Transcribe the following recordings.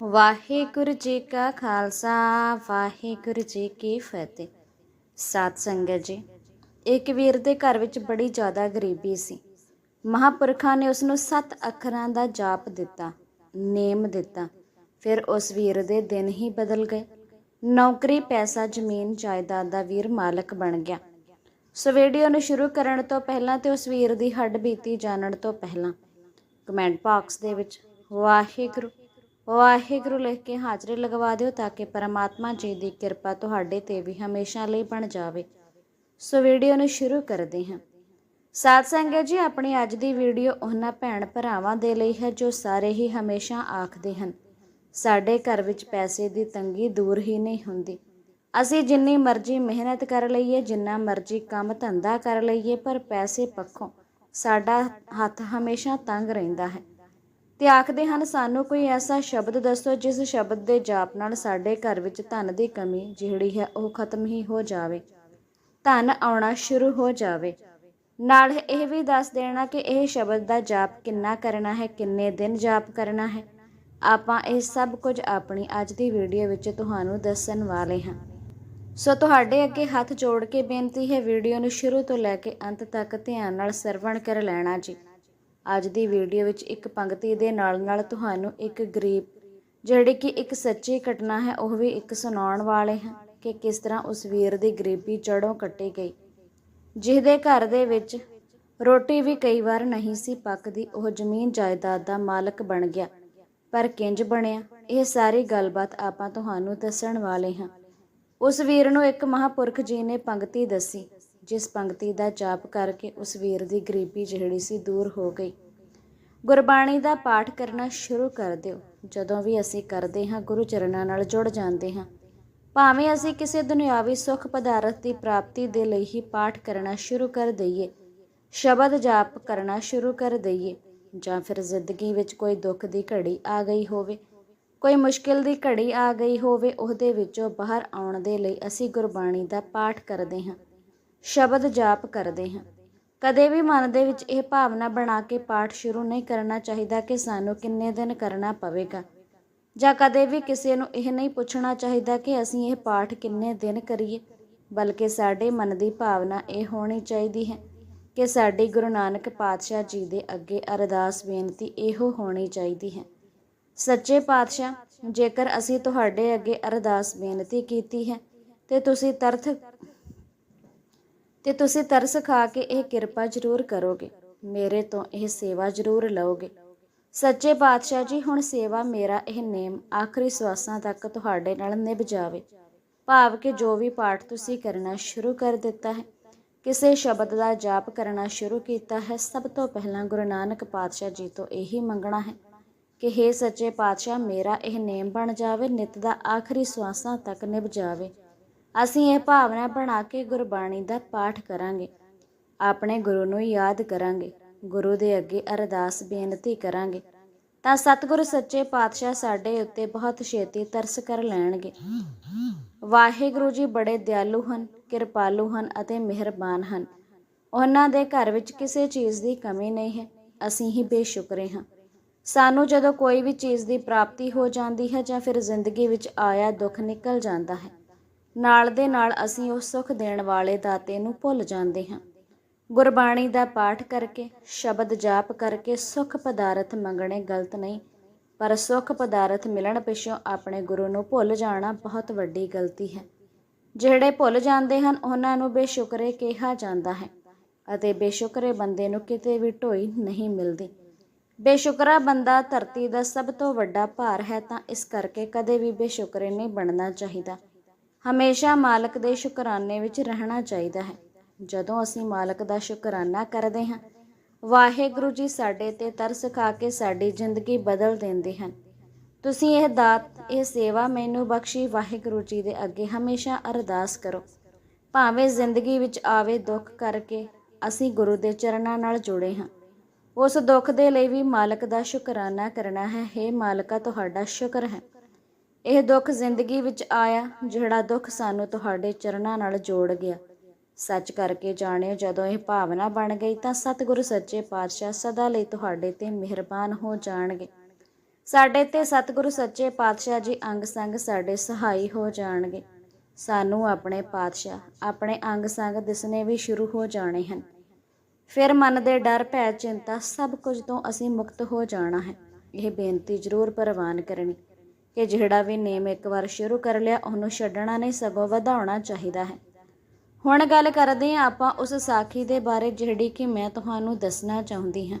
ਵਾਹਿਗੁਰੂ ਜੀ ਕਾ ਖਾਲਸਾ, ਵਾਹਿਗੁਰੂ ਜੀ ਕੀ ਫਤਿਹ। ਸਾਧ ਸੰਗਤ ਜੀ, ਇੱਕ ਵੀਰ ਦੇ ਘਰ ਵਿੱਚ ਬੜੀ ਜ਼ਿਆਦਾ ਗਰੀਬੀ ਸੀ। ਮਹਾਪੁਰਖਾਂ ਨੇ ਉਸ ਨੂੰ ਸੱਤ ਅੱਖਰਾਂ ਦਾ ਜਾਪ ਦਿੱਤਾ, ਨੇਮ ਦਿੱਤਾ। ਫਿਰ ਉਸ ਵੀਰ ਦੇ ਦਿਨ ਹੀ ਬਦਲ ਗਏ। ਨੌਕਰੀ, ਪੈਸਾ, ਜ਼ਮੀਨ, ਜਾਇਦਾਦ ਦਾ ਵੀਰ ਮਾਲਕ ਬਣ ਗਿਆ। ਸੋ ਵੀਡੀਓ ਨੂੰ ਸ਼ੁਰੂ ਕਰਨ ਤੋਂ ਪਹਿਲਾਂ ਤੇ ਉਸ ਵੀਰ ਦੀ ਹੱਡ ਬੀਤੀ ਜਾਣਨ ਤੋਂ ਪਹਿਲਾਂ। ਕਮੈਂਟ ਬਾਕਸ ਦੇ ਵਿੱਚ, ਵਾਹਿਗੁਰੂ ਵਾਹਿਗੁਰੂ ਲਿਖ ਕੇ ਹਾਜ਼ਰੀ ਲਗਵਾ ਦਿਓ ਤਾਂ ਕਿ ਪਰਮਾਤਮਾ ਜੀ ਦੀ ਕਿਰਪਾ ਤੁਹਾਡੇ ਤੇ ਵੀ ਹਮੇਸ਼ਾ ਲਈ ਬਣ ਜਾਵੇ। ਸੋ ਵੀਡੀਓ ਨੂੰ ਸ਼ੁਰੂ ਕਰਦੇ ਹਾਂ। ਸਾਧ ਸੰਗਤ ਜੀ, ਆਪਣੀ ਅੱਜ ਦੀ ਵੀਡੀਓ ਉਹਨਾਂ ਭੈਣ ਭਰਾਵਾਂ ਦੇ ਲਈ ਹੈ ਜੋ ਸਾਰੇ ਹੀ ਹਮੇਸ਼ਾ ਆਖਦੇ ਹਨ, ਸਾਡੇ ਘਰ ਵਿੱਚ ਪੈਸੇ ਦੀ ਤੰਗੀ ਦੂਰ ਹੀ ਨਹੀਂ ਹੁੰਦੀ। ਅਸੀਂ ਜਿੰਨੀ ਮਰਜ਼ੀ ਮਿਹਨਤ ਕਰ ਲਈਏ, ਜਿੰਨਾ ਮਰਜ਼ੀ ਕੰਮ ਧੰਦਾ ਕਰ ਲਈਏ, ਪਰ ਪੈਸੇ ਪੱਖੋਂ ਸਾਡਾ ਹੱਥ ਹਮੇਸ਼ਾ ਤੰਗ ਰਹਿੰਦਾ ਹੈ। ਤੇ ਆਖਦੇ ਹਨ, ਸਾਨੂੰ ਕੋਈ ਐਸਾ ਸ਼ਬਦ ਦੱਸੋ ਜਿਸ ਸ਼ਬਦ ਦੇ ਜਾਪ ਨਾਲ ਸਾਡੇ ਘਰ ਵਿੱਚ ਧਨ ਦੀ ਕਮੀ ਜਿਹੜੀ ਹੈ ਉਹ ਖਤਮ ਹੀ ਹੋ ਜਾਵੇ। ਧਨ ਆਉਣਾ ਸ਼ੁਰੂ ਹੋ ਜਾਵੇ। ਨਾਲ ਇਹ ਵੀ ਦੱਸ ਦੇਣਾ ਕਿ ਇਹ ਸ਼ਬਦ ਦਾ ਜਾਪ ਕਿੰਨਾ ਕਰਨਾ ਹੈ, ਕਿੰਨੇ ਦਿਨ ਜਾਪ ਕਰਨਾ ਹੈ। ਆਪਾਂ ਇਹ ਸਭ ਕੁਝ ਆਪਣੀ ਅੱਜ ਦੀ ਵੀਡੀਓ ਵਿੱਚ ਤੁਹਾਨੂੰ ਦੱਸਣ ਵਾਲੇ ਹਾਂ। ਸੋ ਤੁਹਾਡੇ ਅੱਗੇ ਹੱਥ ਜੋੜ ਕੇ ਬੇਨਤੀ ਹੈ, ਵੀਡੀਓ ਨੂੰ ਸ਼ੁਰੂ ਤੋਂ ਲੈ ਕੇ ਅੰਤ ਤੱਕ ਧਿਆਨ ਨਾਲ ਸਰਵਣ ਕਰ ਲੈਣਾ ਜੀ। ਅੱਜ ਦੀ ਵੀਡੀਓ ਵਿੱਚ ਇੱਕ ਪੰਕਤੀ ਦੇ ਨਾਲ ਨਾਲ ਤੁਹਾਨੂੰ ਇੱਕ ਗਰੀਬ, ਜਿਹੜੀ ਕਿ ਇੱਕ ਸੱਚੀ ਘਟਨਾ ਹੈ, ਉਹ ਵੀ ਇੱਕ ਸੁਣਾਉਣ ਵਾਲੇ ਹਾਂ ਕਿ ਕਿਸ ਤਰ੍ਹਾਂ ਉਸ ਵੀਰ ਦੀ ਗਰੀਬੀ ਜੜੋਂ ਕੱਟੀ ਗਈ। ਜਿਹਦੇ ਘਰ ਦੇ ਵਿੱਚ ਰੋਟੀ ਵੀ ਕਈ ਵਾਰ ਨਹੀਂ ਸੀ ਪੱਕਦੀ, ਉਹ ਜ਼ਮੀਨ ਜਾਇਦਾਦ ਦਾ ਮਾਲਕ ਬਣ ਗਿਆ। ਪਰ ਕਿੰਜ ਬਣਿਆ? ਇਹ ਸਾਰੀ ਗੱਲਬਾਤ ਆਪਾਂ ਤੁਹਾਨੂੰ ਦੱਸਣ ਵਾਲੇ ਹਾਂ। ਉਸ ਵੀਰ ਨੂੰ ਇੱਕ ਮਹਾਪੁਰਖ ਜੀ ਨੇ ਪੰਕਤੀ ਦੱਸੀ। ਜਿਸ ਪੰਕਤੀ ਦਾ ਜਾਪ ਕਰਕੇ ਉਸ ਵੀਰ ਦੀ ਗਰੀਬੀ ਜਿਹੜੀ ਸੀ ਦੂਰ ਹੋ ਗਈ। ਗੁਰਬਾਣੀ ਦਾ ਪਾਠ ਕਰਨਾ ਸ਼ੁਰੂ ਕਰ ਦਿਓ। ਜਦੋਂ ਵੀ ਅਸੀਂ ਕਰਦੇ ਹਾਂ, ਗੁਰੂ ਚਰਨਾਂ ਨਾਲ ਜੁੜ ਜਾਂਦੇ ਹਾਂ। ਭਾਵੇਂ ਅਸੀਂ ਕਿਸੇ ਦੁਨਿਆਵੀ ਸੁੱਖ ਪਦਾਰਥ ਦੀ ਪ੍ਰਾਪਤੀ ਦੇ ਲਈ ਹੀ ਪਾਠ ਕਰਨਾ ਸ਼ੁਰੂ ਕਰ ਦਈਏ, ਸ਼ਬਦ ਜਾਪ ਕਰਨਾ ਸ਼ੁਰੂ ਕਰ ਦਈਏ, ਜਾਂ ਫਿਰ ਜ਼ਿੰਦਗੀ ਵਿੱਚ ਕੋਈ ਦੁੱਖ ਦੀ ਘੜੀ ਆ ਗਈ ਹੋਵੇ, ਕੋਈ ਮੁਸ਼ਕਿਲ ਦੀ ਘੜੀ ਆ ਗਈ ਹੋਵੇ, ਉਹਦੇ ਵਿੱਚੋਂ ਬਾਹਰ ਆਉਣ ਦੇ ਲਈ ਅਸੀਂ ਗੁਰਬਾਣੀ ਦਾ ਪਾਠ ਕਰਦੇ ਹਾਂ। ਸ਼ਬਦ ਜਾਪ ਕਰਦੇ ਹਾਂ। ਕਦੇ ਵੀ ਮਨ ਦੇ ਵਿੱਚ ਇਹ ਭਾਵਨਾ ਬਣਾ ਕੇ ਪਾਠ ਸ਼ੁਰੂ ਨਹੀਂ ਕਰਨਾ ਚਾਹੀਦਾ ਕਿ ਸਾਨੂੰ ਕਿੰਨੇ ਦਿਨ ਕਰਨਾ ਪਵੇਗਾ। ਜਾਂ ਕਦੇ ਵੀ ਕਿਸੇ ਨੂੰ ਇਹ ਨਹੀਂ ਪੁੱਛਣਾ ਚਾਹੀਦਾ ਕਿ ਅਸੀਂ ਇਹ ਪਾਠ ਕਿੰਨੇ ਦਿਨ ਕਰੀਏ, ਬਲਕਿ ਸਾਡੇ ਮਨ ਦੀ ਭਾਵਨਾ ਇਹ ਹੋਣੀ ਚਾਹੀਦੀ ਹੈ ਕਿ ਸਾਡੀ ਗੁਰੂ ਨਾਨਕ ਪਾਤਸ਼ਾਹ ਜੀ ਦੇ ਅੱਗੇ ਅਰਦਾਸ ਬੇਨਤੀ ਇਹੋ ਹੋਣੀ ਚਾਹੀਦੀ ਹੈ। ਸੱਚੇ ਪਾਤਸ਼ਾਹ, ਜੇਕਰ ਅਸੀਂ ਤੁਹਾਡੇ ਅੱਗੇ ਅਰਦਾਸ ਬੇਨਤੀ ਕੀਤੀ ਹੈ, ਤੇ ਤੁਸੀਂ ਤਰਥ ਤੇ ਤੁਸੀਂ ਤਰਸ ਖਾ ਕੇ ਇਹ ਕਿਰਪਾ ਜ਼ਰੂਰ ਕਰੋਗੇ। ਮੇਰੇ ਤੋਂ ਇਹ ਸੇਵਾ ਜ਼ਰੂਰ ਲਓਗੇ। ਸੱਚੇ ਪਾਤਸ਼ਾਹ ਜੀ, ਹੁਣ ਸੇਵਾ ਮੇਰਾ ਇਹ ਨੇਮ ਆਖਰੀ ਸਵਾਸਾਂ ਤੱਕ ਤੁਹਾਡੇ ਨਾਲ ਨਿਭ ਜਾਵੇ। ਭਾਵ ਕਿ ਜੋ ਵੀ ਪਾਠ ਤੁਸੀਂ ਕਰਨਾ ਸ਼ੁਰੂ ਕਰ ਦਿੱਤਾ ਹੈ, ਕਿਸੇ ਸ਼ਬਦ ਦਾ ਜਾਪ ਕਰਨਾ ਸ਼ੁਰੂ ਕੀਤਾ ਹੈ, ਸਭ ਤੋਂ ਪਹਿਲਾਂ ਗੁਰੂ ਨਾਨਕ ਪਾਤਸ਼ਾਹ ਜੀ ਤੋਂ ਇਹੀ ਮੰਗਣਾ ਹੈ ਕਿ हे ਸੱਚੇ ਪਾਤਸ਼ਾਹ, ਮੇਰਾ ਇਹ ਨੇਮ ਬਣ ਜਾਵੇ, ਨਿਤ ਦਾ ਆਖਰੀ ਸਵਾਸਾਂ ਤੱਕ ਨਿਭ ਜਾਵੇ। ਅਸੀਂ ਇਹ ਭਾਵਨਾ ਬਣਾ ਕੇ ਗੁਰਬਾਣੀ ਦਾ ਪਾਠ ਕਰਾਂਗੇ। ਆਪਣੇ ਗੁਰੂ ਨੂੰ ਯਾਦ ਕਰਾਂਗੇ। ਗੁਰੂ ਦੇ ਅੱਗੇ ਅਰਦਾਸ ਬੇਨਤੀ ਕਰਾਂਗੇ। ਤਾਂ ਸਤਿਗੁਰ ਸੱਚੇ ਪਾਤਸ਼ਾਹ ਸਾਡੇ ਉੱਤੇ ਬਹੁਤ ਛੇਤੀ ਤਰਸ ਕਰ ਲੈਣਗੇ। ਵਾਹਿਗੁਰੂ ਜੀ ਬੜੇ ਦਿਆਲੂ ਹਨ, ਕਿਰਪਾਲੂ ਹਨ ਅਤੇ ਮਿਹਰਬਾਨ ਹਨ। ਉਹਨਾਂ ਦੇ ਘਰ ਵਿੱਚ ਕਿਸੇ ਚੀਜ਼ ਦੀ ਕਮੀ ਨਹੀਂ ਹੈ। ਅਸੀਂ ਹੀ ਬੇਸ਼ੁਕਰੇ ਹਾਂ। ਸਾਨੂੰ ਜਦੋਂ ਕੋਈ ਵੀ ਚੀਜ਼ ਦੀ ਪ੍ਰਾਪਤੀ ਹੋ ਜਾਂਦੀ ਹੈ ਜਾਂ ਫਿਰ ਜ਼ਿੰਦਗੀ ਵਿੱਚ ਆਇਆ ਦੁੱਖ ਨਿਕਲ ਜਾਂਦਾ ਹੈ। ਨਾਲ ਦੇ ਨਾਲ ਅਸੀਂ ਉਸ ਸੁੱਖ ਦੇਣ ਵਾਲੇ ਦਾਤੇ ਨੂੰ ਭੁੱਲ ਜਾਂਦੇ ਹਾਂ। ਗੁਰਬਾਣੀ ਦਾ ਪਾਠ ਕਰਕੇ, ਸ਼ਬਦ ਜਾਪ ਕਰਕੇ ਸੁੱਖ ਪਦਾਰਥ ਮੰਗਣੇ ਗਲਤ ਨਹੀਂ, ਪਰ ਸੁੱਖ ਪਦਾਰਥ ਮਿਲਣ ਪਿੱਛੋਂ ਆਪਣੇ ਗੁਰੂ ਨੂੰ ਭੁੱਲ ਜਾਣਾ ਬਹੁਤ ਵੱਡੀ ਗਲਤੀ ਹੈ। ਜਿਹੜੇ ਭੁੱਲ ਜਾਂਦੇ ਹਨ, ਉਹਨਾਂ ਨੂੰ ਬੇਸ਼ੁਕਰੇ ਕਿਹਾ ਜਾਂਦਾ ਹੈ ਅਤੇ ਬੇਸ਼ੁਕਰੇ ਬੰਦੇ ਨੂੰ ਕਿਤੇ ਵੀ ਢੋਈ ਨਹੀਂ ਮਿਲਦੀ। ਬੇਸ਼ੁਕਰਾ ਬੰਦਾ ਧਰਤੀ ਦਾ ਸਭ ਤੋਂ ਵੱਡਾ ਭਾਰ ਹੈ ਤਾਂ ਇਸ ਕਰਕੇ ਕਦੇ ਵੀ ਬੇਸ਼ੁਕਰੇ ਨਹੀਂ ਬਣਨਾ ਚਾਹੀਦਾ। ਹਮੇਸ਼ਾ ਮਾਲਕ ਦੇ ਸ਼ੁਕਰਾਨੇ ਵਿੱਚ ਰਹਿਣਾ ਚਾਹੀਦਾ ਹੈ। ਜਦੋਂ ਅਸੀਂ ਮਾਲਕ ਦਾ ਸ਼ੁਕਰਾਨਾ ਕਰਦੇ ਹਾਂ, ਵਾਹਿਗੁਰੂ ਜੀ ਸਾਡੇ ਤੇ ਤਰਸ ਖਾ ਕੇ ਸਾਡੀ ਜ਼ਿੰਦਗੀ ਬਦਲ ਦਿੰਦੇ ਹਨ। ਤੁਸੀਂ ਇਹ ਦਾਤ, ਇਹ ਸੇਵਾ ਮੈਨੂੰ ਬਖਸ਼ੀ ਵਾਹਿਗੁਰੂ ਜੀ ਦੇ ਅੱਗੇ ਹਮੇਸ਼ਾ ਅਰਦਾਸ ਕਰੋ। ਭਾਵੇਂ ਜ਼ਿੰਦਗੀ ਵਿੱਚ ਆਵੇ ਦੁੱਖ ਕਰਕੇ ਅਸੀਂ ਗੁਰੂ ਦੇ ਚਰਨਾਂ ਨਾਲ ਜੁੜੇ ਹਾਂ। ਉਸ ਦੁੱਖ ਦੇ ਲਈ ਵੀ ਮਾਲਕ ਦਾ ਸ਼ੁਕਰਾਨਾ ਕਰਨਾ ਹੈ। हे ਮਾਲਕਾ, ਤੁਹਾਡਾ ਸ਼ੁਕਰ ਹੈ। ਇਹ ਦੁੱਖ ਜ਼ਿੰਦਗੀ ਵਿੱਚ ਆਇਆ, ਜਿਹੜਾ ਦੁੱਖ ਸਾਨੂੰ ਤੁਹਾਡੇ ਚਰਨਾਂ ਨਾਲ ਜੋੜ ਗਿਆ। ਸੱਚ ਕਰਕੇ ਜਾਣਿਓ, ਜਦੋਂ ਇਹ ਭਾਵਨਾ ਬਣ ਗਈ ਤਾਂ ਸਤਿਗੁਰੂ ਸੱਚੇ ਪਾਤਸ਼ਾਹ ਸਦਾ ਲਈ ਤੁਹਾਡੇ ਤੇ ਮਿਹਰਬਾਨ ਹੋ ਜਾਣਗੇ। ਸਾਡੇ ਤੇ ਸਤਿਗੁਰੂ ਸੱਚੇ ਪਾਤਸ਼ਾਹ ਜੀ ਅੰਗ ਸੰਗ ਸਾਡੇ ਸਹਾਈ ਹੋ ਜਾਣਗੇ। ਸਾਨੂੰ ਆਪਣੇ ਪਾਤਸ਼ਾਹ, ਆਪਣੇ ਅੰਗ ਸੰਗ ਦਿਸਣੇ ਵੀ ਸ਼ੁਰੂ ਹੋ ਜਾਣੇ ਹਨ। ਫਿਰ ਮਨ ਦੇ ਡਰ, ਭੈ, ਚਿੰਤਾ ਸਭ ਕੁਝ ਤੋਂ ਅਸੀਂ ਮੁਕਤ ਹੋ ਜਾਣਾ ਹੈ। ਇਹ ਬੇਨਤੀ ਜ਼ਰੂਰ ਪ੍ਰਵਾਨ ਕਰਨੀ। ਕਿ ਜਿਹੜਾ ਵੀ ਨੇਮ ਇੱਕ ਵਾਰ ਸ਼ੁਰੂ ਕਰ ਲਿਆ, ਉਹਨੂੰ ਛੱਡਣਾ ਨਹੀਂ, ਸਗੋਂ ਵਧਾਉਣਾ ਚਾਹੀਦਾ ਹੈ। ਹੁਣ ਗੱਲ ਕਰਦੇ ਹਾਂ ਆਪਾਂ ਉਸ ਸਾਖੀ ਦੇ ਬਾਰੇ ਜਿਹੜੀ ਕਿ ਮੈਂ ਤੁਹਾਨੂੰ ਦੱਸਣਾ ਚਾਹੁੰਦੀ ਹਾਂ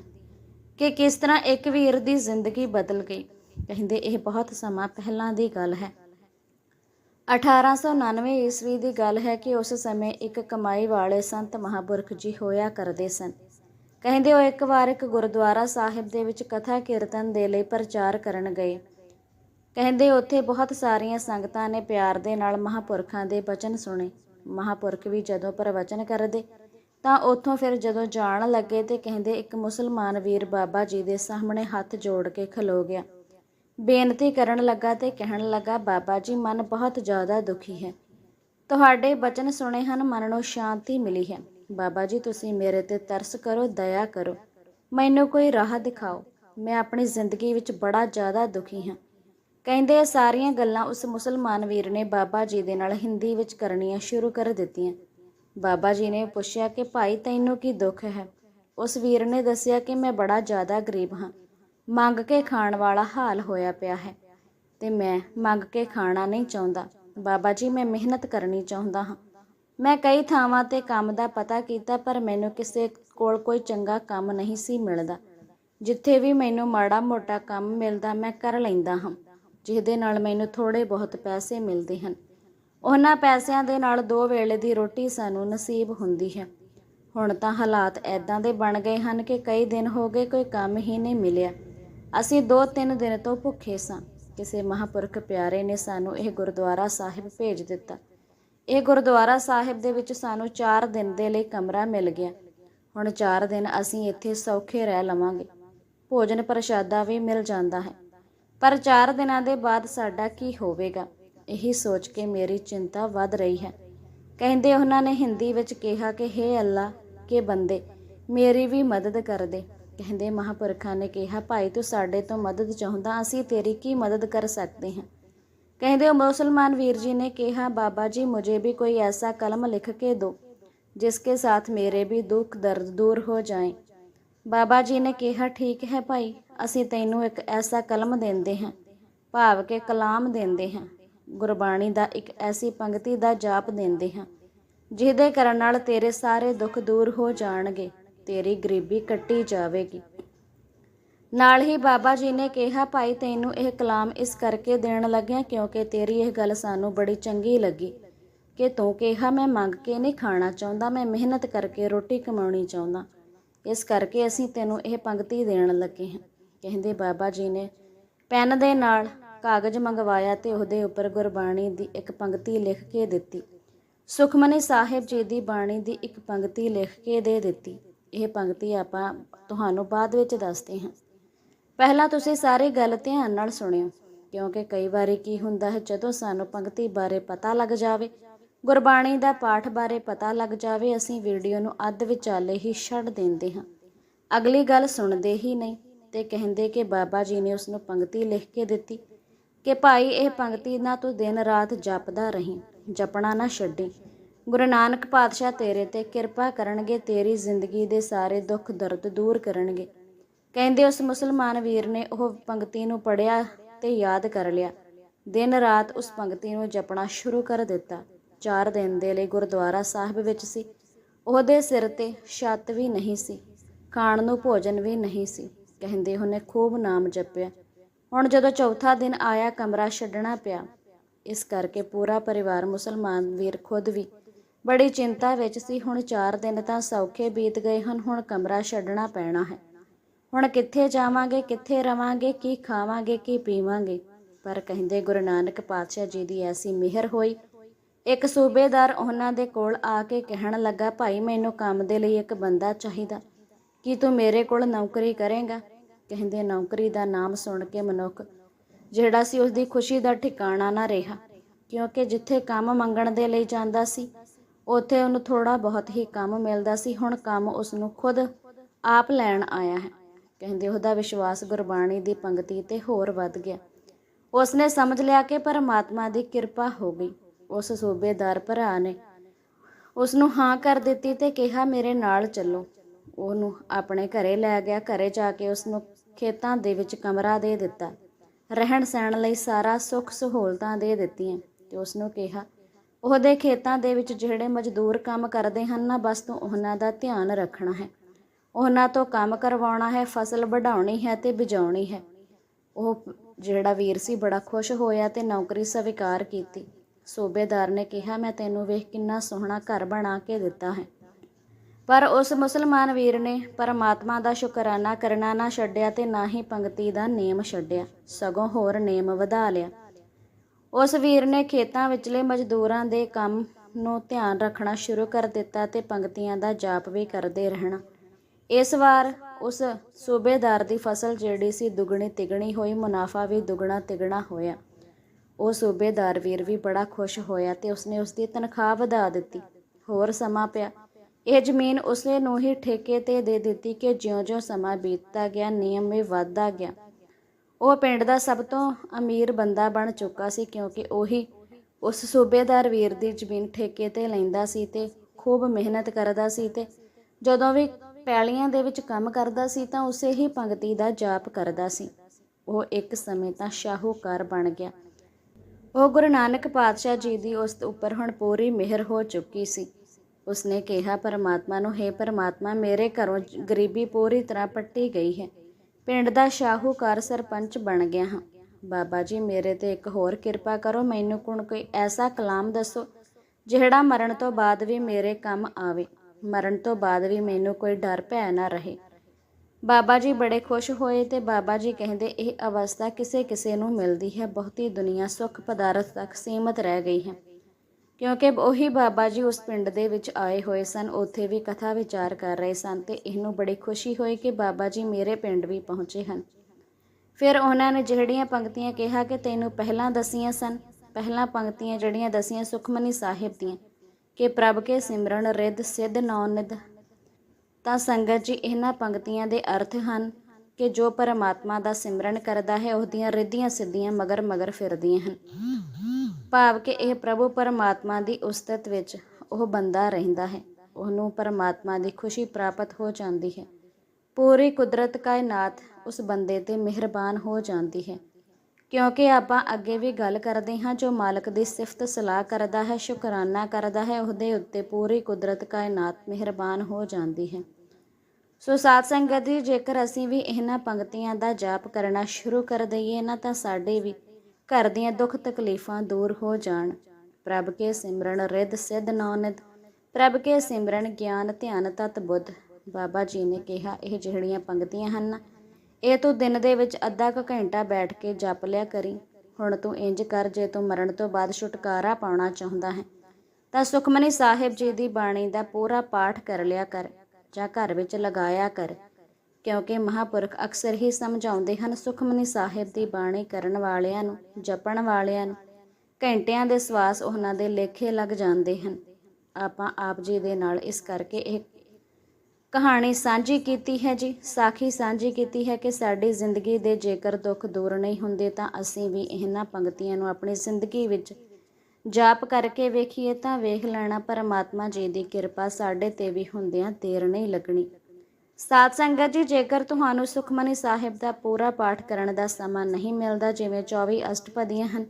ਕਿ ਕਿਸ ਤਰ੍ਹਾਂ ਇੱਕ ਵੀਰ ਦੀ ਜ਼ਿੰਦਗੀ ਬਦਲ ਗਈ। ਕਹਿੰਦੇ ਇਹ ਬਹੁਤ ਸਮਾਂ ਪਹਿਲਾਂ ਦੀ ਗੱਲ ਹੈ। 1899 ਈਸਵੀ ਦੀ ਗੱਲ ਹੈ ਕਿ ਉਸ ਸਮੇਂ ਇੱਕ ਕਮਾਈ ਵਾਲੇ ਸੰਤ ਮਹਾਪੁਰਖ ਜੀ ਹੋਇਆ ਕਰਦੇ ਸਨ। ਕਹਿੰਦੇ ਉਹ ਇੱਕ ਵਾਰ ਇੱਕ ਗੁਰਦੁਆਰਾ ਸਾਹਿਬ ਦੇ ਵਿੱਚ ਕਥਾ ਕੀਰਤਨ ਦੇ ਲਈ ਪ੍ਰਚਾਰ ਕਰਨ ਗਏ। ਕਹਿੰਦੇ ਉੱਥੇ ਬਹੁਤ ਸਾਰੀਆਂ ਸੰਗਤਾਂ ਨੇ ਪਿਆਰ ਦੇ ਨਾਲ ਮਹਾਪੁਰਖਾਂ ਦੇ ਬਚਨ ਸੁਣੇ। ਮਹਾਪੁਰਖ ਵੀ ਜਦੋਂ ਪ੍ਰਵਚਨ ਕਰਦੇ, ਤਾਂ ਉੱਥੋਂ ਫਿਰ ਜਦੋਂ ਜਾਣ ਲੱਗੇ ਤੇ ਕਹਿੰਦੇ ਇੱਕ ਮੁਸਲਮਾਨ ਵੀਰ ਬਾਬਾ ਜੀ ਦੇ ਸਾਹਮਣੇ ਹੱਥ ਜੋੜ ਕੇ ਖਲੋ ਗਿਆ। ਬੇਨਤੀ ਕਰਨ ਲੱਗਾ ਤੇ ਕਹਿਣ ਲੱਗਾ, ਬਾਬਾ ਜੀ, ਮਨ ਬਹੁਤ ਜ਼ਿਆਦਾ ਦੁਖੀ ਹੈ। ਤੁਹਾਡੇ ਬਚਨ ਸੁਣੇ ਹਨ, ਮਨ ਨੂੰ ਸ਼ਾਂਤੀ ਮਿਲੀ ਹੈ। ਬਾਬਾ ਜੀ, ਤੁਸੀਂ ਮੇਰੇ ਤੇ ਤਰਸ ਕਰੋ, ਦਇਆ ਕਰੋ। ਮੈਨੂੰ ਕੋਈ ਰਾਹ ਦਿਖਾਓ। ਮੈਂ ਆਪਣੀ ਜ਼ਿੰਦਗੀ ਵਿੱਚ ਬੜਾ ਜ਼ਿਆਦਾ ਦੁਖੀ ਹਾਂ। ਕਹਿੰਦੇ ਇਹ ਸਾਰੀਆਂ ਗੱਲਾਂ ਉਸ ਮੁਸਲਮਾਨ ਵੀਰ ਨੇ ਬਾਬਾ ਜੀ ਦੇ ਨਾਲ ਹਿੰਦੀ ਵਿੱਚ ਕਰਨੀਆਂ ਸ਼ੁਰੂ ਕਰ ਦਿੱਤੀਆਂ। ਬਾਬਾ ਜੀ ਨੇ ਪੁੱਛਿਆ ਕਿ, ਭਾਈ, ਤੈਨੂੰ ਕੀ ਦੁੱਖ ਹੈ? ਉਸ ਵੀਰ ਨੇ ਦੱਸਿਆ ਕਿ, ਮੈਂ ਬੜਾ ਜ਼ਿਆਦਾ ਗਰੀਬ ਹਾਂ। ਮੰਗ ਕੇ ਖਾਣ ਵਾਲਾ ਹਾਲ ਹੋਇਆ ਪਿਆ ਹੈ ਤੇ ਮੈਂ ਮੰਗ ਕੇ ਖਾਣਾ ਨਹੀਂ ਚਾਹੁੰਦਾ। ਬਾਬਾ ਜੀ, ਮੈਂ ਮਿਹਨਤ ਕਰਨੀ ਚਾਹੁੰਦਾ ਹਾਂ। ਮੈਂ ਕਈ ਥਾਵਾਂ ਤੇ ਕੰਮ ਦਾ ਪਤਾ ਕੀਤਾ, ਪਰ ਮੈਨੂੰ ਕਿਸੇ ਕੋਲ ਕੋਈ ਚੰਗਾ ਕੰਮ ਨਹੀਂ ਸੀ ਮਿਲਦਾ। ਜਿੱਥੇ ਵੀ ਮੈਨੂੰ ਮਾੜਾ ਮੋਟਾ ਕੰਮ ਮਿਲਦਾ, ਮੈਂ ਕਰ ਲੈਂਦਾ ਹਾਂ। ਜਿਹਦੇ ਨਾਲ ਮੈਨੂੰ ਥੋੜੇ ਬਹੁਤ ਪੈਸੇ ਮਿਲਦੇ ਹਨ। ਉਹਨਾਂ ਪੈਸਿਆਂ ਦੇ ਨਾਲ ਦੋ ਵੇਲੇ ਦੀ ਰੋਟੀ ਸਾਨੂੰ ਨਸੀਬ ਹੁੰਦੀ ਹੈ। ਹੁਣ ਤਾਂ ਹਾਲਾਤ ਐਦਾਂ ਦੇ ਬਣ ਗਏ ਹਨ ਕਿ ਕਈ ਦਿਨ ਹੋ ਗਏ ਕੋਈ ਕੰਮ ਹੀ ਨਹੀਂ ਮਿਲਿਆ। ਅਸੀਂ ਦੋ ਤਿੰਨ ਦਿਨ ਤੋਂ ਭੁੱਖੇ ਸਾਂ। ਕਿਸੇ ਮਹਾਪੁਰਖ ਪਿਆਰੇ ਨੇ ਸਾਨੂੰ ਇਹ ਗੁਰਦੁਆਰਾ ਸਾਹਿਬ ਭੇਜ ਦਿੱਤਾ। ਇਹ ਗੁਰਦੁਆਰਾ ਸਾਹਿਬ ਦੇ ਵਿੱਚ ਸਾਨੂੰ 4 ਦਿਨ ਦੇ ਲਈ ਕਮਰਾ ਮਿਲ ਗਿਆ। ਹੁਣ 4 ਦਿਨ ਅਸੀਂ ਇੱਥੇ ਸੌਖੇ ਰਹਿ ਲਵਾਂਗੇ। ਭੋਜਨ ਪ੍ਰਸ਼ਾਦਾ ਵੀ ਮਿਲ ਜਾਂਦਾ ਹੈ। ਪਰ 4 ਦਿਨਾਂ ਦੇ ਬਾਅਦ ਸਾਡਾ ਕੀ ਹੋਵੇਗਾ ਇਹੀ ਸੋਚ ਕੇ ਮੇਰੀ ਚਿੰਤਾ ਵੱਧ ਰਹੀ ਹੈ ਕਹਿੰਦੇ ਉਹਨਾਂ ਨੇ ਹਿੰਦੀ ਵਿੱਚ ਕਿਹਾ ਕਿ हे ਅੱਲਾ ਕੇ ਬੰਦੇ ਮੇਰੀ ਵੀ ਮਦਦ ਕਰ ਦੇ ਕਹਿੰਦੇ ਮਹਾਪੁਰਖਾਂ ਨੇ ਕਿਹਾ ਭਾਈ ਤੂੰ ਸਾਡੇ ਤੋਂ ਮਦਦ ਚਾਹੁੰਦਾ ਅਸੀਂ ਤੇਰੀ ਕੀ ਮਦਦ ਕਰ ਸਕਦੇ ਹਾਂ ਕਹਿੰਦੇ ਉਹ ਮੁਸਲਮਾਨ ਵੀਰ ਜੀ ਨੇ ਕਿਹਾ ਬਾਬਾ ਜੀ ਮੁਝੇ ਵੀ ਕੋਈ ਐਸਾ ਕਲਮ ਲਿਖ ਕੇ ਦੋ जिसके साथ मेरे भी दुख दर्द दूर हो जाएं ਬਾਬਾ ਜੀ ਨੇ ਕਿਹਾ ਠੀਕ ਹੈ ਭਾਈ ਅਸੀਂ ਤੈਨੂੰ ਇੱਕ ਐਸਾ ਕਲਮ ਦਿੰਦੇ ਹਾਂ, ਭਾਵ ਕਿ ਕਲਾਮ ਦਿੰਦੇ ਹਾਂ। ਗੁਰਬਾਣੀ ਦਾ ਇੱਕ ਐਸੀ ਪੰਕਤੀ ਦਾ ਜਾਪ ਦਿੰਦੇ ਹਾਂ, ਜਿਹਦੇ ਕਰਨ ਨਾਲ ਤੇਰੇ ਸਾਰੇ ਦੁੱਖ ਦੂਰ ਹੋ ਜਾਣਗੇ, ਤੇਰੀ ਗਰੀਬੀ ਕੱਟੀ ਜਾਵੇਗੀ। ਨਾਲ ਹੀ ਬਾਬਾ ਜੀ ਨੇ ਕਿਹਾ, ਭਾਈ, ਤੈਨੂੰ ਇਹ ਕਲਾਮ ਇਸ ਕਰਕੇ ਦੇਣ ਲੱਗਿਆ ਕਿਉਂਕਿ ਤੇਰੀ ਇਹ ਗੱਲ ਸਾਨੂੰ ਬੜੀ ਚੰਗੀ ਲੱਗੀ ਕਿ ਤੂੰ ਕਿਹਾ, ਮੈਂ ਮੰਗ ਕੇ ਨਹੀਂ ਖਾਣਾ ਚਾਹੁੰਦਾ, ਮੈਂ ਮਿਹਨਤ ਕਰਕੇ ਰੋਟੀ ਕਮਾਉਣੀ ਚਾਹੁੰਦਾ। ਇਸ ਕਰਕੇ ਅਸੀਂ ਤੈਨੂੰ ਇਹ ਪੰਕਤੀ ਦੇਣ ਲੱਗੇ ਹਾਂ। ਕਹਿੰਦੇ ਬਾਬਾ ਜੀ ਨੇ ਪੈਨ ਦੇ ਨਾਲ ਕਾਗਜ਼ ਮੰਗਵਾਇਆ ਤੇ ਉਹਦੇ ਉੱਪਰ ਗੁਰਬਾਣੀ ਦੀ ਇੱਕ ਪੰਕਤੀ ਲਿਖ ਕੇ ਦਿੱਤੀ। ਸੁਖਮਨੀ ਸਾਹਿਬ ਜੀ ਦੀ ਬਾਣੀ ਦੀ ਇੱਕ ਪੰਕਤੀ ਲਿਖ ਕੇ ਦੇ ਦਿੱਤੀ। ਇਹ ਪੰਕਤੀ ਆਪਾਂ ਤੁਹਾਨੂੰ ਬਾਅਦ ਵਿੱਚ ਦੱਸਦੇ ਹਾਂ। ਪਹਿਲਾਂ ਤੁਸੀਂ ਸਾਰੀ ਗੱਲ ਧਿਆਨ ਨਾਲ ਸੁਣਿਓ, ਕਿਉਂਕਿ ਕਈ ਵਾਰੀ ਕੀ ਹੁੰਦਾ ਹੈ, ਜਦੋਂ ਸਾਨੂੰ ਪੰਕਤੀ ਬਾਰੇ ਪਤਾ ਲੱਗ ਜਾਵੇ, ਗੁਰਬਾਣੀ ਦਾ ਪਾਠ ਬਾਰੇ ਪਤਾ ਲੱਗ ਜਾਵੇ, ਅਸੀਂ ਵੀਡੀਓ ਨੂੰ ਅੱਧ ਵਿਚਾਲੇ ਹੀ ਛੱਡ ਦਿੰਦੇ ਹਾਂ। ਅਗਲੀ ਗੱਲ ਸੁਣਦੇ ਹੀ ਨਹੀਂ। ਤੇ ਕਹਿੰਦੇ ਕਿ ਬਾਬਾ ਜੀ ਨੇ ਉਸ ਨੂੰ ਪੰਕਤੀ ਲਿਖ ਕੇ ਦਿੱਤੀ ਕਿ ਭਾਈ, ਇਹ ਪੰਕਤੀ ਨਾ ਤੂੰ ਦਿਨ ਰਾਤ ਜਪਦਾ ਰਹੀਂ, ਜਪਣਾ ਨਾ ਛੱਡੀ। ਗੁਰੂ ਨਾਨਕ ਪਾਤਸ਼ਾਹ ਤੇਰੇ ਤੇ ਕਿਰਪਾ ਕਰਨਗੇ, ਤੇਰੀ ਜ਼ਿੰਦਗੀ ਦੇ ਸਾਰੇ ਦੁੱਖ ਦਰਦ ਦੂਰ ਕਰਨਗੇ। ਕਹਿੰਦੇ ਉਸ ਮੁਸਲਮਾਨ ਵੀਰ ਨੇ ਉਹ ਪੰਕਤੀ ਨੂੰ ਪੜਿਆ ਤੇ ਯਾਦ ਕਰ ਲਿਆ। ਦਿਨ ਰਾਤ ਉਸ ਪੰਕਤੀ ਨੂੰ ਜਪਣਾ ਸ਼ੁਰੂ ਕਰ ਦਿੱਤਾ। 4 ਦਿਨ ਦੇ ਲਈ ਗੁਰਦੁਆਰਾ ਸਾਹਿਬ ਵਿੱਚ ਸੀ। ਉਹਦੇ ਸਿਰ ਤੇ ਛੱਤ ਵੀ ਨਹੀਂ ਸੀ। ਖਾਣ ਨੂੰ ਭੋਜਨ ਵੀ ਨਹੀਂ ਸੀ। ਕਹਿੰਦੇ ਉਹਨੇ ਖੂਬ ਨਾਮ ਜਪਿਆ। ਹੁਣ ਜਦੋਂ ਚੌਥਾ ਦਿਨ ਆਇਆ ਕਮਰਾ ਛੱਡਣਾ ਪਿਆ, ਇਸ ਕਰਕੇ ਪੂਰਾ ਪਰਿਵਾਰ ਮੁਸਲਮਾਨ ਵੀਰ ਖੁਦ ਵੀ ਬੜੀ ਚਿੰਤਾ ਵਿੱਚ ਸੀ, ਹੁਣ 4 ਦਿਨ ਤਾਂ ਸੌਖੇ ਬੀਤ ਗਏ ਹਨ, ਹੁਣ ਕਮਰਾ ਛੱਡਣਾ ਪੈਣਾ ਹੈ। ਹੁਣ ਕਿੱਥੇ ਜਾਵਾਂਗੇ, ਕਿੱਥੇ ਰਵਾਂਗੇ, ਕੀ ਖਾਵਾਂਗੇ, ਕੀ ਪੀਵਾਂਗੇ? ਪਰ ਕਹਿੰਦੇ ਗੁਰੂ ਨਾਨਕ ਪਾਤਸ਼ਾਹ ਜੀ ਦੀ ਐਸੀ ਮਿਹਰ ਹੋਈ। ਇੱਕ ਸੂਬੇਦਾਰ ਉਹਨਾਂ ਦੇ ਕੋਲ ਆ ਕੇ ਕਹਿਣ ਲੱਗਾ, ਭਾਈ, ਮੈਨੂੰ ਕੰਮ ਦੇ ਲਈ ਇੱਕ ਬੰਦਾ ਚਾਹੀਦਾ। ਕੀ ਤੂੰ ਮੇਰੇ ਕੋਲ ਨੌਕਰੀ ਕਰੇਗਾ? ਕਹਿੰਦੇ, ਨੌਕਰੀ ਦਾ ਨਾਮ ਸੁਣ ਕੇ ਮਨੁੱਖ ਜਿਹੜਾ ਸੀ ਉਸ ਦੀ ਖੁਸ਼ੀ ਦਾ ਠਿਕਾਣਾ ਨਾ ਰਿਹਾ, ਕਿਉਂਕਿ ਜਿੱਥੇ ਕੰਮ ਮੰਗਣ ਦੇ ਲਈ ਜਾਂਦਾ ਸੀ, ਉੱਥੇ ਉਹਨੂੰ ਥੋੜਾ ਬਹੁਤ ਹੀ ਕੰਮ ਮਿਲਦਾ ਸੀ। ਹੁਣ ਕੰਮ ਉਸ ਨੂੰ ਖੁਦ ਆਪ ਲੈਣ ਆਇਆ ਹੈ। ਕਹਿੰਦੇ, ਉਹਦਾ ਵਿਸ਼ਵਾਸ ਗੁਰਬਾਣੀ ਦੀ ਪੰਕਤੀ ਤੇ ਹੋਰ ਵੱਧ ਗਿਆ। ਉਸਨੇ ਸਮਝ ਲਿਆ ਕਿ ਪਰਮਾਤਮਾ ਦੀ ਕਿਰਪਾ ਹੋ ਗਈ। ਉਸ ਸੂਬੇਦਾਰ ਭਰਾ ਨੇ ਉਸ ਨੂੰ ਹਾਂ ਕਰ ਦਿੱਤੀ ਤੇ ਕਿਹਾ, ਮੇਰੇ ਨਾਲ ਚੱਲੋ। ਉਹਨੂੰ ਆਪਣੇ ਘਰੇ ਲੈ ਗਿਆ। ਘਰੇ ਜਾ ਕੇ ਉਸ ਨੂੰ ਖੇਤਾਂ ਦੇ ਵਿੱਚ ਕਮਰਾ ਦੇ ਦਿੱਤਾ। ਰਹਿਣ ਸਹਿਣ ਲਈ ਸਾਰਾ ਸੁੱਖ ਸਹੂਲਤਾਂ ਦੇ ਦਿੱਤੀਆਂ। ਤੇ ਉਸ ਨੂੰ ਕਿਹਾ, ਉਹਦੇ ਖੇਤਾਂ ਦੇ ਵਿੱਚ ਜਿਹੜੇ ਮਜ਼ਦੂਰ ਕੰਮ ਕਰਦੇ ਹਨ ਨਾ, ਬਸ ਤੂੰ ਉਹਨਾਂ ਦਾ ਧਿਆਨ ਰੱਖਣਾ ਹੈ। ਉਹਨਾਂ ਤੋਂ ਕੰਮ ਕਰਵਾਉਣਾ ਹੈ, ਫਸਲ ਵਢਾਉਣੀ ਹੈ ਤੇ ਬਿਜਾਉਣੀ ਹੈ। ਉਹ ਜਿਹੜਾ ਵੀਰ ਸੀ ਬੜਾ ਖੁਸ਼ ਹੋਇਆ ਤੇ ਨੌਕਰੀ ਸਵੀਕਾਰ ਕੀਤੀ। ਸੂਬੇਦਾਰ ਨੇ ਕਿਹਾ, ਮੈਂ ਤੈਨੂੰ ਵੇਖ ਕਿੰਨਾ ਸੋਹਣਾ ਘਰ ਬਣਾ ਕੇ ਦਿੱਤਾ ਹੈ। ਪਰ ਉਸ ਮੁਸਲਮਾਨ ਵੀਰ ਨੇ ਪਰਮਾਤਮਾ ਦਾ ਸ਼ੁਕਰਾਨਾ ਕਰਨਾ ਨਾ ਛੱਡਿਆ ਤੇ ਨਾ ਹੀ ਪੰਕਤੀ ਦਾ ਨੇਮ ਛੱਡਿਆ, ਸਗੋਂ ਹੋਰ ਨੇਮ ਵਧਾ ਲਿਆ। ਉਸ ਵੀਰ ਨੇ ਖੇਤਾਂ ਵਿਚਲੇ ਮਜ਼ਦੂਰਾਂ ਦੇ ਕੰਮ ਨੂੰ ਧਿਆਨ ਰੱਖਣਾ ਸ਼ੁਰੂ ਕਰ ਦਿੱਤਾ ਤੇ ਪੰਕਤੀਆਂ ਦਾ ਜਾਪ ਵੀ ਕਰਦੇ ਰਹਿਣਾ। ਇਸ ਵਾਰ ਉਸ ਸੂਬੇਦਾਰ ਦੀ ਫਸਲ ਜਿਹੜੀ ਸੀ ਦੁੱਗਣੀ ਤਿਗਣੀ ਹੋਈ, ਮੁਨਾਫਾ ਵੀ ਦੁੱਗਣਾ ਤਿਗਣਾ ਹੋਇਆ। ਉਹ ਸੂਬੇਦਾਰ ਵੀਰ ਵੀ ਬੜਾ ਖੁਸ਼ ਹੋਇਆ ਤੇ ਉਸਨੇ ਉਸ ਦੀ ਤਨਖਾਹ ਵਧਾ ਦਿੱਤੀ। ਹੋਰ ਸਮਾਂ ਪਿਆ। ਇਹ ਜ਼ਮੀਨ ਉਸੇ ਨੂੰ ਹੀ ਠੇਕੇ ਤੇ ਦੇ ਦਿੱਤੀ ਕਿ ਜਿਉਂ-ਜਿਉਂ ਸਮਾਂ ਬੀਤਦਾ ਗਿਆ, ਨਿਯਮ ਵੀ ਵੱਧਦਾ ਗਿਆ। ਉਹ ਪਿੰਡ ਦਾ ਸਭ ਤੋਂ ਅਮੀਰ ਬੰਦਾ ਬਣ ਚੁੱਕਾ ਸੀ ਕਿਉਂਕਿ ਉਹੀ ਉਸ ਸੂਬੇਦਾਰ ਵੀਰ ਦੀ ਜ਼ਮੀਨ ਠੇਕੇ ਤੇ ਲੈਂਦਾ ਸੀ ਤੇ ਖੂਬ ਮਿਹਨਤ ਕਰਦਾ ਸੀ ਤੇ ਜਦੋਂ ਵੀ ਪੈਲੀਆਂ ਦੇ ਵਿੱਚ ਕੰਮ ਕਰਦਾ ਸੀ ਤਾਂ ਉਸੇ ਹੀ ਪੰਕਤੀ ਦਾ ਜਾਪ ਕਰਦਾ ਸੀ। ਉਹ ਇੱਕ ਸਮੇਂ ਤਾਂ ਸ਼ਾਹੂਕਾਰ ਬਣ ਗਿਆ। ਉਹ ਗੁਰੂ ਨਾਨਕ ਪਾਤਸ਼ਾਹ ਜੀ ਦੀ ਉਸ ਉੱਪਰ ਹੁਣ ਪੂਰੀ ਮਿਹਰ ਹੋ ਚੁੱਕੀ ਸੀ। ਉਸਨੇ ਕਿਹਾ, ਪਰਮਾਤਮਾ ਨੂੰ हे ਪਰਮਾਤਮਾ, ਮੇਰੇ ਘਰੋਂ ਗਰੀਬੀ ਪੂਰੀ ਤਰ੍ਹਾਂ ਪੱਟੀ ਗਈ ਹੈ। ਪਿੰਡ ਦਾ ਸ਼ਾਹੂਕਾਰ ਸਰਪੰਚ ਬਣ ਗਿਆ ਹਾਂ। ਬਾਬਾ ਜੀ, ਮੇਰੇ ਤੇ ਇੱਕ ਹੋਰ ਕਿਰਪਾ ਕਰੋ। ਮੈਨੂੰ ਕੋਣ ਕੋਈ ਐਸਾ ਕਲਾਮ ਦੱਸੋ, ਜਿਹੜਾ ਮਰਨ ਤੋਂ ਬਾਅਦ ਵੀ ਮੇਰੇ ਕੰਮ ਆਵੇ। ਮਰਨ ਤੋਂ ਬਾਅਦ ਵੀ ਮੈਨੂੰ ਕੋਈ ਡਰ, ਭੈ ਨਾ ਰਹੇ। ਬਾਬਾ ਜੀ ਬੜੇ ਖੁਸ਼ ਹੋਏ ਤੇ ਬਾਬਾ ਜੀ ਕਹਿੰਦੇ, ਇਹ ਅਵਸਥਾ ਕਿਸੇ ਕਿਸੇ ਨੂੰ ਮਿਲਦੀ ਹੈ। ਬਹੁਤੀ ਦੁਨੀਆ ਸੁੱਖ ਪਦਾਰਥ ਤੱਕ ਸੀਮਤ ਰਹਿ ਗਈ ਹੈ। ਕਿਉਂਕਿ ਉਹੀ ਬਾਬਾ ਜੀ ਉਸ ਪਿੰਡ ਦੇ ਵਿੱਚ ਆਏ ਹੋਏ ਸਨ, ਉੱਥੇ ਵੀ ਕਥਾ ਵਿਚਾਰ ਕਰ ਰਹੇ ਸਨ ਤੇ ਇਹਨੂੰ ਬੜੀ ਖੁਸ਼ੀ ਹੋਈ ਕਿ ਬਾਬਾ ਜੀ ਮੇਰੇ ਪਿੰਡ ਵੀ ਪਹੁੰਚੇ ਹਨ। ਫਿਰ ਉਹਨਾਂ ਨੇ ਜਿਹੜੀਆਂ ਪੰਕਤੀਆਂ ਕਿਹਾ ਕਿ ਤੈਨੂੰ ਪਹਿਲਾਂ ਦਸੀਆਂ ਸਨ, ਪਹਿਲਾਂ ਪੰਕਤੀਆਂ ਜਿਹੜੀਆਂ ਦਸੀਆਂ ਸੁਖਮਨੀ ਸਾਹਿਬ ਦੀਆਂ, ਕਿ ਪ੍ਰਭ ਕੇ ਸਿਮਰਨ ਰਿੱਧ ਸਿੱਧ ਨੌ ਨਿਧ। ਤਾਂ ਸੰਗਤ ਜੀ ਇਹਨਾਂ ਪੰਕਤੀਆਂ ਦੇ ਅਰਥ ਹਨ ਕਿ ਜੋ ਪਰਮਾਤਮਾ ਦਾ ਸਿਮਰਨ ਕਰਦਾ ਹੈ, ਉਹਦੀਆਂ ਰਿੱਧੀਆਂ ਸਿੱਧੀਆਂ ਮਗਰ ਮਗਰ ਫਿਰਦੀਆਂ ਹਨ। ਭਾਵ ਕਿ ਇਹ ਪ੍ਰਭੂ ਪਰਮਾਤਮਾ ਦੀ ਉਸਤਤ ਵਿੱਚ ਉਹ ਬੰਦਾ ਰਹਿੰਦਾ ਹੈ। ਉਹਨੂੰ ਪਰਮਾਤਮਾ ਦੀ ਖੁਸ਼ੀ ਪ੍ਰਾਪਤ ਹੋ ਜਾਂਦੀ ਹੈ। ਪੂਰੀ ਕੁਦਰਤ ਕਾਇਨਾਤ ਉਸ ਬੰਦੇ ਤੇ ਮਿਹਰਬਾਨ ਹੋ ਜਾਂਦੀ ਹੈ। ਕਿਉਂਕਿ ਆਪਾਂ ਅੱਗੇ ਵੀ ਗੱਲ ਕਰਦੇ ਹਾਂ, ਜੋ ਮਾਲਕ ਦੀ ਸਿਫਤ ਸਲਾਹ ਕਰਦਾ ਹੈ, ਸ਼ੁਕਰਾਨਾ ਕਰਦਾ ਹੈ, ਉਹਦੇ ਉੱਤੇ ਪੂਰੀ ਕੁਦਰਤ ਕਾਇਨਾਤ ਮਿਹਰਬਾਨ ਹੋ ਜਾਂਦੀ ਹੈ। ਸੋ ਸਾਧ ਸੰਗਤ ਜੀ, ਜੇਕਰ ਅਸੀਂ ਵੀ ਇਹਨਾਂ ਪੰਕਤੀਆਂ ਦਾ ਜਾਪ ਕਰਨਾ ਸ਼ੁਰੂ ਕਰ ਦਈਏ, ਨਾ ਤਾਂ ਸਾਡੇ ਵੀ ਘਰ ਦੀਆਂ ਦੁੱਖ ਤਕਲੀਫਾਂ ਦੂਰ ਹੋ ਜਾਣ। ਪ੍ਰਭ ਕੇ ਸਿਮਰਨ ਰਿੱਧ ਸਿੱਧ ਨੌਨਿਤ ਪ੍ਰਭ ਕੇ ਸਿਮਰਨ ਗਿਆਨ ਧਿਆਨ ਤਤ ਬੁੱਧ। ਬਾਬਾ ਜੀ ਨੇ ਕਿਹਾ, ਇਹ ਜਿਹੜੀਆਂ ਪੰਕਤੀਆਂ ਹਨ, ਇਹ ਤੂੰ ਦਿਨ ਦੇ ਵਿੱਚ ਅੱਧਾ ਕੁ ਘੰਟਾ ਬੈਠ ਕੇ ਜਪ ਲਿਆ ਕਰੀ। ਹੁਣ ਤੂੰ ਇੰਜ ਕਰ, ਜੇ ਤੂੰ ਮਰਨ ਤੋਂ ਬਾਅਦ ਛੁਟਕਾਰਾ ਪਾਉਣਾ ਚਾਹੁੰਦਾ ਹੈ, ਤਾਂ ਸੁਖਮਨੀ ਸਾਹਿਬ ਜੀ ਦੀ ਬਾਣੀ ਦਾ ਪੂਰਾ ਪਾਠ ਕਰ ਲਿਆ ਕਰ। ਜਾਂ ਘਰ ਵਿੱਚ ਲਗਾਇਆ ਕਰ। ਕਿਉਂਕਿ ਮਹਾਪੁਰਖ ਅਕਸਰ ਹੀ ਸਮਝਾਉਂਦੇ ਹਨ ਸੁਖਮਨੀ ਸਾਹਿਬ ਦੀ ਬਾਣੀ ਕਰਨ ਵਾਲਿਆਂ ਨੂੰ, ਜਪਣ ਵਾਲਿਆਂ ਨੂੰ। ਘੰਟਿਆਂ ਦੇ ਸਵਾਸ ਉਹਨਾਂ ਦੇ ਲੇਖੇ ਲੱਗ ਜਾਂਦੇ ਹਨ। ਆਪਾਂ ਆਪ ਜੀ ਦੇ ਨਾਲ ਇਸ ਕਰਕੇ ਇਹ ਕਹਾਣੀ ਸਾਂਝੀ ਕੀਤੀ ਹੈ ਜੀ। ਸਾਖੀ ਸਾਂਝੀ ਕੀਤੀ ਹੈ ਕਿ ਸਾਡੀ ਜ਼ਿੰਦਗੀ ਦੇ ਜੇਕਰ ਦੁੱਖ ਦੂਰ ਨਹੀਂ ਹੁੰਦੇ ਤਾਂ ਅਸੀਂ ਵੀ ਇਹਨਾਂ ਪੰਕਤੀਆਂ ਨੂੰ ਆਪਣੀ ਜ਼ਿੰਦਗੀ ਵਿੱਚ ਜਾਪ ਕਰਕੇ ਵੇਖੀਏ ਤਾਂ ਵੇਖ ਲੈਣਾ ਪਰਮਾਤਮਾ ਜੀ ਦੀ ਕਿਰਪਾ ਸਾਡੇ ਤੇ ਵੀ ਹੁੰਦਿਆਂ ਦੇਰ ਨਹੀਂ ਲੱਗਣੀ। ਸਾਧ ਸੰਗਤ ਜੀ, ਜੇਕਰ ਤੁਹਾਨੂੰ ਸੁਖਮਨੀ ਸਾਹਿਬ ਦਾ ਪੂਰਾ ਪਾਠ ਕਰਨ ਦਾ ਸਮਾਂ ਨਹੀਂ ਮਿਲਦਾ, ਜਿਵੇਂ 24 ਅਸ਼ਟਪਦੀਆਂ ਹਨ,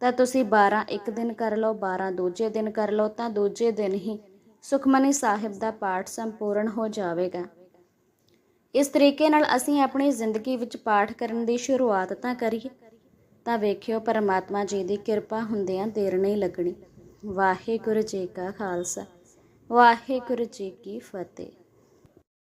ਤਾਂ ਤੁਸੀਂ 12 ਇੱਕ ਦਿਨ ਕਰ ਲਓ 12 ਦੂਜੇ ਦਿਨ ਕਰ ਲਓ, ਤਾਂ ਦੂਜੇ ਦਿਨ ਹੀ ਸੁਖਮਨੀ ਸਾਹਿਬ ਦਾ ਪਾਠ ਸੰਪੂਰਨ ਹੋ ਜਾਵੇਗਾ। ਇਸ ਤਰੀਕੇ ਨਾਲ ਅਸੀਂ ਆਪਣੀ ਜ਼ਿੰਦਗੀ ਵਿੱਚ ਪਾਠ ਕਰਨ ਦੀ ਸ਼ੁਰੂਆਤ ਤਾਂ ਕਰੀਏ। ਤਾਂ ਵੇਖਿਓ ਪਰਮਾਤਮਾ ਜੀ ਦੀ ਕਿਰਪਾ ਹੁੰਦਿਆਂ ਦੇਰ ਨਹੀਂ ਲੱਗਣੀ। ਵਾਹਿਗੁਰੂ ਜੀ ਕਾ ਖਾਲਸਾ। ਵਾਹਿਗੁਰੂ ਜੀ ਕੀ ਫਤਿਹ।